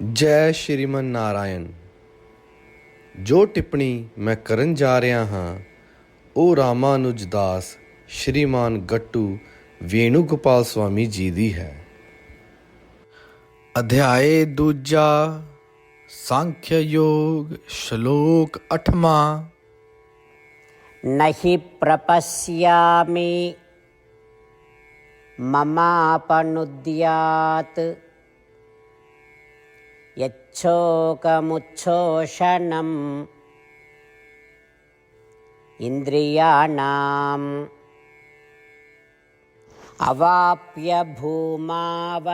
ਜੈ ਸ਼੍ਰੀਮਨ ਨਾਰਾਇਣ, ਜੋ ਟਿੱਪਣੀ ਮੈਂ ਕਰਨ ਜਾ ਰਿਹਾ ਹਾਂ ਉਹ ਰਾਮਾਨੁਜ ਦਾਸ ਸ਼੍ਰੀਮਾਨ ਗੱਟੂ ਵੇਣੂ ਗੋਪਾਲ ਸੁਆਮੀ ਜੀ ਦੀ ਹੈ। ਅਧਿਆਏ ਦੂਜਾ ਸੰਖਿਆ ਯੋਗ ਸ਼ਲੋਕ 8ਵਾਂ ਨਹੀ ਪ੍ਰਪਸਯਾਮਿ ਮਮਾਪਨੁਦਿਆਤ। यच्छोकमुच्छोषणम् इन्द्रियाणाम् अवाप्य भूमावसपत्नम्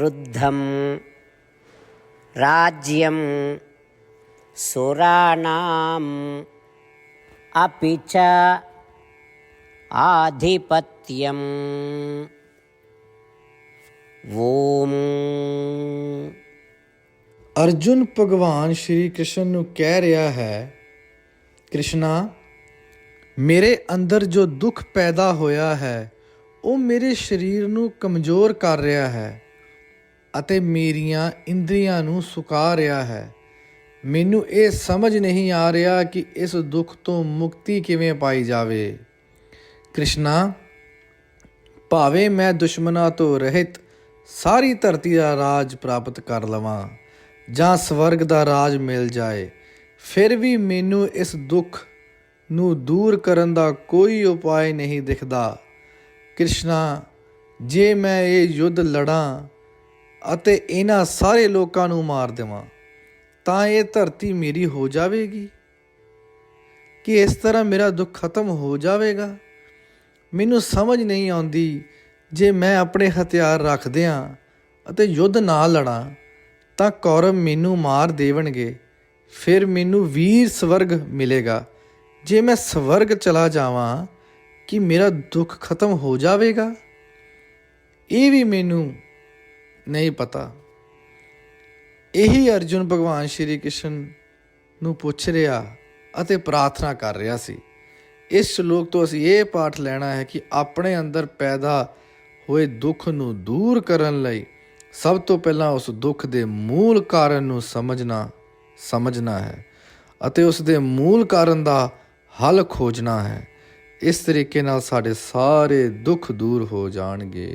रुद्धम् राज्यम् सुराणाम् अपि च आधिपत्यम् ॐ ਅਰਜੁਨ ਭਗਵਾਨ ਸ਼੍ਰੀ ਕ੍ਰਿਸ਼ਨ ਨੂੰ ਕਹਿ ਰਿਹਾ ਹੈ, ਕ੍ਰਿਸ਼ਨਾ, ਮੇਰੇ ਅੰਦਰ ਜੋ ਦੁੱਖ ਪੈਦਾ ਹੋਇਆ ਹੈ, ਉਹ ਮੇਰੇ ਸਰੀਰ ਨੂੰ ਕਮਜ਼ੋਰ ਕਰ ਰਿਹਾ ਹੈ ਅਤੇ ਮੇਰੀਆਂ ਇੰਦਰੀਆਂ ਨੂੰ ਸੁਕਾ ਰਿਹਾ ਹੈ। ਮੈਨੂੰ ਇਹ ਸਮਝ ਨਹੀਂ ਆ ਰਿਹਾ ਕਿ ਇਸ ਦੁੱਖ ਤੋਂ ਮੁਕਤੀ ਕਿਵੇਂ ਪਾਈ ਜਾਵੇ। ਕ੍ਰਿਸ਼ਨਾ, ਭਾਵੇਂ ਮੈਂ ਦੁਸ਼ਮਣਾਂ ਤੋਂ ਰਹਿਤ ਸਾਰੀ ਧਰਤੀ ਦਾ ਰਾਜ ਪ੍ਰਾਪਤ ਕਰ ਲਵਾਂ ਜਾਂ ਸਵਰਗ ਦਾ ਰਾਜ ਮਿਲ ਜਾਏ, ਫਿਰ ਵੀ ਮੈਨੂੰ ਇਸ ਦੁੱਖ ਨੂੰ ਦੂਰ ਕਰਨ ਦਾ ਕੋਈ ਉਪਾਅ ਨਹੀਂ ਦਿਖਦਾ। ਕ੍ਰਿਸ਼ਨਾ, ਜੇ ਮੈਂ ਇਹ ਯੁੱਧ ਲੜਾਂ ਅਤੇ ਇਹਨਾਂ ਸਾਰੇ ਲੋਕਾਂ ਨੂੰ ਮਾਰ ਦੇਵਾਂ, ਤਾਂ ਇਹ ਧਰਤੀ ਮੇਰੀ ਹੋ ਜਾਵੇਗੀ? ਕਿ ਇਸ ਤਰ੍ਹਾਂ ਮੇਰਾ ਦੁੱਖ ਖਤਮ ਹੋ ਜਾਵੇਗਾ? ਮੈਨੂੰ ਸਮਝ ਨਹੀਂ ਆਉਂਦੀ ਜੇ ਮੈਂ ਆਪਣੇ ਹਥਿਆਰ ਰੱਖਦਿਆਂ ਅਤੇ ਯੁੱਧ ਨਾ ਲੜਾਂ, ਤਾਂ ਕੌਰਵ ਮੈਨੂੰ ਮਾਰ ਦੇਵਣਗੇ। ਫਿਰ ਮੈਨੂੰ ਵੀਰ ਸਵਰਗ ਮਿਲੇਗਾ। ਜੇ ਮੈਂ ਸਵਰਗ ਚਲਾ ਜਾਵਾਂ, ਕਿ ਮੇਰਾ ਦੁੱਖ ਖਤਮ ਹੋ ਜਾਵੇਗਾ? ਇਹ ਵੀ ਮੈਨੂੰ ਨਹੀਂ ਪਤਾ। ਇਹੀ ਅਰਜੁਨ ਭਗਵਾਨ ਸ਼੍ਰੀ ਕ੍ਰਿਸ਼ਨ ਨੂੰ ਪੁੱਛ ਰਿਹਾ ਅਤੇ ਪ੍ਰਾਰਥਨਾ ਕਰ ਰਿਹਾ ਸੀ। ਇਸ ਸ਼ਲੋਕ ਤੋਂ ਅਸੀਂ ਇਹ ਪਾਠ ਲੈਣਾ ਹੈ ਕਿ ਆਪਣੇ ਅੰਦਰ ਪੈਦਾ ਹੋਏ ਦੁੱਖ ਨੂੰ ਦੂਰ ਕਰਨ ਲਈ ਸਭ ਤੋਂ ਪਹਿਲਾਂ ਉਸ ਦੁੱਖ ਦੇ ਮੂਲ ਕਾਰਨ ਨੂੰ ਸਮਝਣਾ ਸਮਝਣਾ ਹੈ ਅਤੇ ਉਸ ਦੇ ਮੂਲ ਕਾਰਨ ਦਾ ਹੱਲ ਖੋਜਣਾ ਹੈ ਇਸ ਤਰੀਕੇ ਨਾਲ ਸਾਡੇ ਸਾਰੇ ਦੁੱਖ ਦੂਰ ਹੋ ਜਾਣਗੇ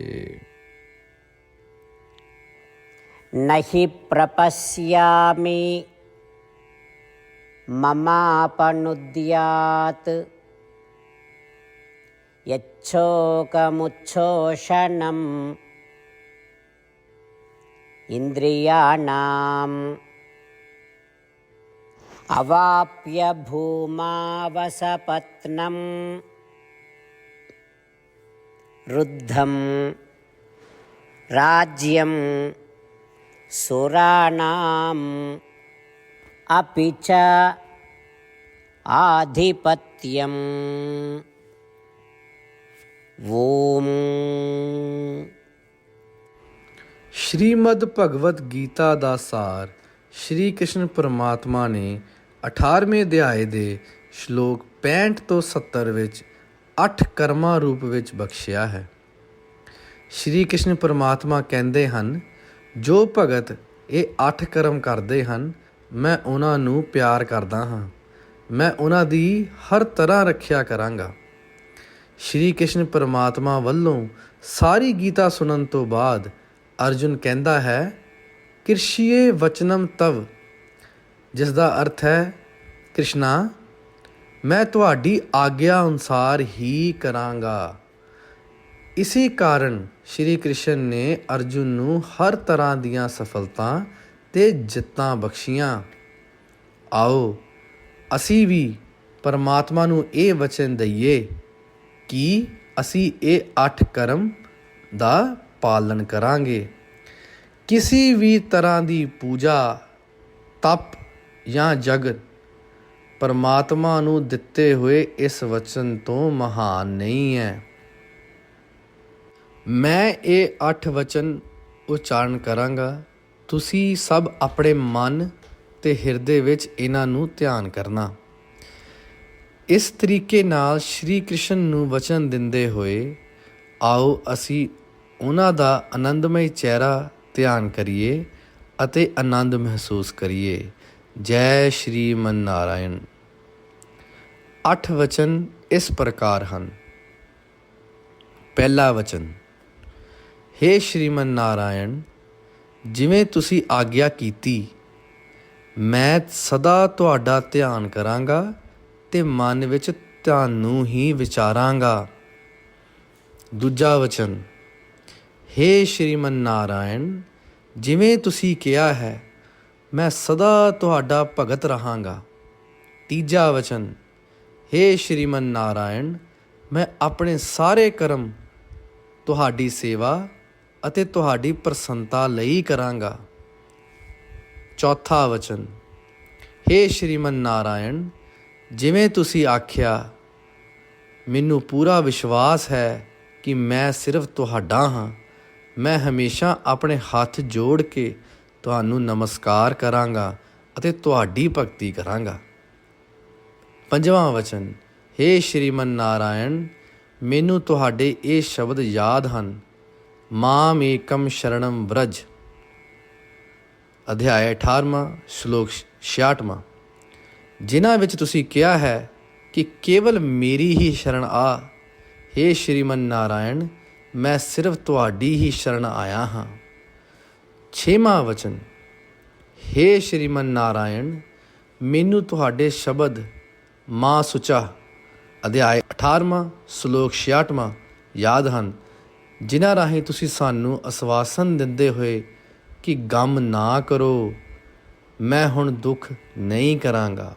न हि प्रपश्यामि ममापनुद्यात् యచ్చోకముచ్చోషణం. ఇంద్రియాణం. అవాప్య భూమావసపత్నం రుద్ధం. రాజ్యం. సురాణం. అపి చ ఆధిపత్యం. ॐ ਸ਼੍ਰੀਮਦ ਭਗਵਤ ਗੀਤਾ ਦਾ ਸਾਰ ਸ਼੍ਰੀ ਕ੍ਰਿਸ਼ਨ ਪਰਮਾਤਮਾ ਨੇ 18ਵੇਂ ਅਧਿਆਏ ਦੇ ਸ਼ਲੋਕ 65 ਤੋਂ 70 ਵਿੱਚ ਅੱਠ ਕਰਮਾਂ ਰੂਪ ਵਿੱਚ ਬਖਸ਼ਿਆ ਹੈ। ਸ਼੍ਰੀ ਕ੍ਰਿਸ਼ਨ ਪਰਮਾਤਮਾ ਕਹਿੰਦੇ ਹਨ, ਜੋ ਭਗਤ ਇਹ ਅੱਠ ਕਰਮ ਕਰਦੇ ਹਨ, ਮੈਂ ਉਹਨਾਂ ਨੂੰ ਪਿਆਰ ਕਰਦਾ ਹਾਂ। ਮੈਂ ਉਹਨਾਂ ਦੀ ਹਰ ਤਰ੍ਹਾਂ ਰੱਖਿਆ ਕਰਾਂਗਾ। ਸ਼੍ਰੀ ਕ੍ਰਿਸ਼ਨ ਪਰਮਾਤਮਾ ਵੱਲੋਂ ਸਾਰੀ ਗੀਤਾ ਸੁਣਨ ਤੋਂ ਬਾਅਦ ਅਰਜੁਨ ਕਹਿੰਦਾ ਹੈ, ਕਿਰਸ਼ੀਏ ਵਚਨਮ ਤਵ ਜਿਸ ਦਾ ਅਰਥ ਹੈ, ਕ੍ਰਿਸ਼ਨਾ, ਮੈਂ ਤੁਹਾਡੀ ਆਗਿਆ ਅਨੁਸਾਰ ਹੀ ਕਰਾਂਗਾ। ਇਸੇ ਕਾਰਨ ਸ਼੍ਰੀ ਕ੍ਰਿਸ਼ਨ ਨੇ ਅਰਜੁਨ ਨੂੰ ਹਰ ਤਰ੍ਹਾਂ ਦੀਆਂ ਸਫਲਤਾਂ ਤੇ ਜਿੱਤਾਂ ਬਖਸ਼ੀਆਂ। ਆਓ, ਅਸੀਂ ਵੀ ਪਰਮਾਤਮਾ ਨੂੰ ਇਹ ਵਚਨ ਦਈਏ। ਕਿ ਅਸੀਂ ਇਹ ਅੱਠ ਕਰਮ ਦਾ ਪਾਲਣ ਕਰਾਂਗੇ? ਕਿਸੇ ਵੀ ਤਰ੍ਹਾਂ ਦੀ ਪੂਜਾ, ਤਪ ਜਾਂ ਜਗਤ ਪਰਮਾਤਮਾ ਨੂੰ ਦਿੱਤੇ ਹੋਏ ਇਸ ਵਚਨ ਤੋਂ ਮਹਾਨ ਨਹੀਂ ਹੈ। ਮੈਂ ਇਹ ਅੱਠ ਵਚਨ ਉਚਾਰਨ ਕਰਾਂਗਾ। ਤੁਸੀਂ ਸਭ ਆਪਣੇ ਮਨ ਤੇ ਹਿਰਦੇ ਵਿੱਚ ਇਹਨਾਂ ਨੂੰ ਧਿਆਨ ਕਰਨਾ। ਇਸ ਤਰੀਕੇ ਨਾਲ ਸ਼੍ਰੀ ਕ੍ਰਿਸ਼ਨ ਨੂੰ ਵਚਨ ਦਿੰਦੇ ਹੋਏ, ਆਓ ਅਸੀਂ ਉਹਨਾਂ ਦਾ ਆਨੰਦਮਈ ਚਿਹਰਾ ਧਿਆਨ ਕਰੀਏ ਅਤੇ ਆਨੰਦ ਮਹਿਸੂਸ ਕਰੀਏ। ਜੈ ਸ਼੍ਰੀ ਮਨ ਨਾਰਾਇਣ ਅੱਠ ਵਚਨ ਇਸ ਪ੍ਰਕਾਰ ਹਨ। ਪਹਿਲਾ ਵਚਨ हे ਸ਼੍ਰੀਮਨ ਨਾਰਾਇਣ ਜਿਵੇਂ ਤੁਸੀਂ ਆਗਿਆ ਕੀਤੀ, ਮੈਂ ਸਦਾ ਤੁਹਾਡਾ ਧਿਆਨ ਕਰਾਂਗਾ ਤੇ ਮਨ ਵਿੱਚ ਤੁਹਾਨੂੰ ਹੀ ਵਿਚਾਰਾਂਗਾ ਦੂਜਾ ਵਚਨ हे ਸ਼੍ਰੀਮਨ ਨਾਰਾਇਣ ਜਿਵੇਂ ਤੁਸੀਂ ਕਿਹਾ ਹੈ ਮੈਂ ਸਦਾ ਤੁਹਾਡਾ ਭਗਤ ਰਹਾਂਗਾ ਤੀਜਾ ਵਚਨ हे ਸ਼੍ਰੀਮਨ ਨਾਰਾਇਣ ਮੈਂ ਆਪਣੇ ਸਾਰੇ ਕਰਮ ਤੁਹਾਡੀ ਸੇਵਾ ਅਤੇ ਤੁਹਾਡੀ ਪ੍ਰਸੰਨਤਾ ਲਈ ਕਰਾਂਗਾ ਚੌਥਾ ਵਚਨ हे ਸ਼੍ਰੀਮਨ ਨਾਰਾਇਣ ਜਿਵੇਂ ਤੁਸੀਂ ਆਖਿਆ, ਮੈਨੂੰ ਪੂਰਾ ਵਿਸ਼ਵਾਸ ਹੈ ਕਿ ਮੈਂ ਸਿਰਫ ਤੁਹਾਡਾ ਹਾਂ। ਮੈਂ ਹਮੇਸ਼ਾ ਆਪਣੇ ਹੱਥ ਜੋੜ ਕੇ ਤੁਹਾਨੂੰ ਨਮਸਕਾਰ ਕਰਾਂਗਾ ਅਤੇ ਤੁਹਾਡੀ ਭਗਤੀ ਕਰਾਂਗਾ। ਪੰਜਵਾਂ ਵਚਨ हे ਸ਼੍ਰੀਮਨ ਨਾਰਾਇਣ, ਮੈਨੂੰ ਤੁਹਾਡੇ ਇਹ ਸ਼ਬਦ ਯਾਦ ਹਨ। ਮਾਮ ਏਕਮ ਸ਼ਰਣਮ ਵ੍ਰਜ। ਅਧਿਆਇ 18ਵਾਂ ਸ਼ਲੋਕ 66ਵਾਂ ਜਿਨ੍ਹਾਂ ਵਿੱਚ ਤੁਸੀਂ ਕਿਹਾ ਹੈ ਕਿ ਕੇਵਲ ਮੇਰੀ ਹੀ ਸ਼ਰਨ ਆ। हे ਸ਼੍ਰੀਮਨ ਨਾਰਾਇਣ, ਮੈਂ ਸਿਰਫ ਤੁਹਾਡੀ ਹੀ ਸ਼ਰਨ ਆਇਆ ਹਾਂ। ਛੇਵਾਂ ਵਚਨ हे ਸ਼੍ਰੀਮਨ ਨਾਰਾਇਣ, ਮੈਨੂੰ ਤੁਹਾਡੇ ਸ਼ਬਦ ਮਾਂ ਸੁਚਾ, ਅਧਿਆਇ 18ਵਾਂ ਸ਼ਲੋਕ 66ਵਾਂ ਯਾਦ ਹਨ, ਜਿਨ੍ਹਾਂ ਰਾਹੀਂ ਤੁਸੀਂ ਸਾਨੂੰ ਅਸਵਾਸਨ ਦਿੰਦੇ ਹੋਏ ਕਿ ਗਮ ਨਾ ਕਰੋ, ਮੈਂ ਹੁਣ ਦੁੱਖ ਨਹੀਂ ਕਰਾਂਗਾ।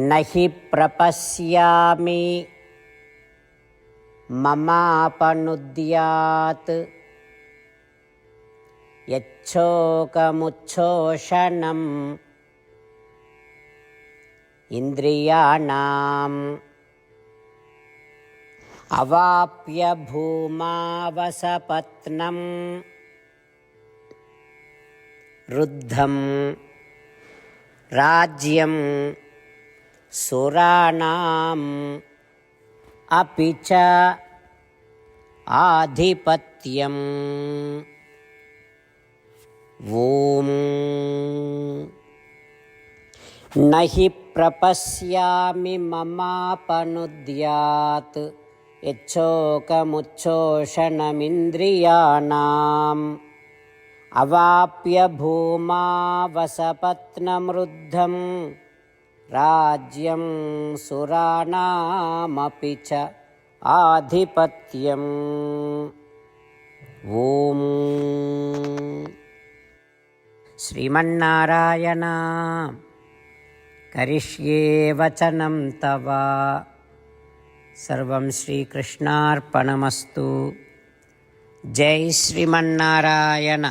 నహి ప్రపశ్యామి మమాపనుద్యాత్ యచ్చోకముచ్చోషణం ఇంద్రియాణం అవాప్య భూమావసపత్నం రుద్ధం రాజ్యం सुराणाम् अपि च आधिपत्यम् ॐ न हि प्रपश्यामि ममापनुद्यात् यच्छोकमुच्छोषणमिन्द्रियाणाम् अवाप्य भूमावसपत्नमृद्धम् राज्यं सुराणामपि च आधिपत्यम् ॐ श्रीमन्नारायण करिष्ये वचनं तव सर्वं श्रीकृष्णार्पणमस्तु जय श्रीमन्नारायण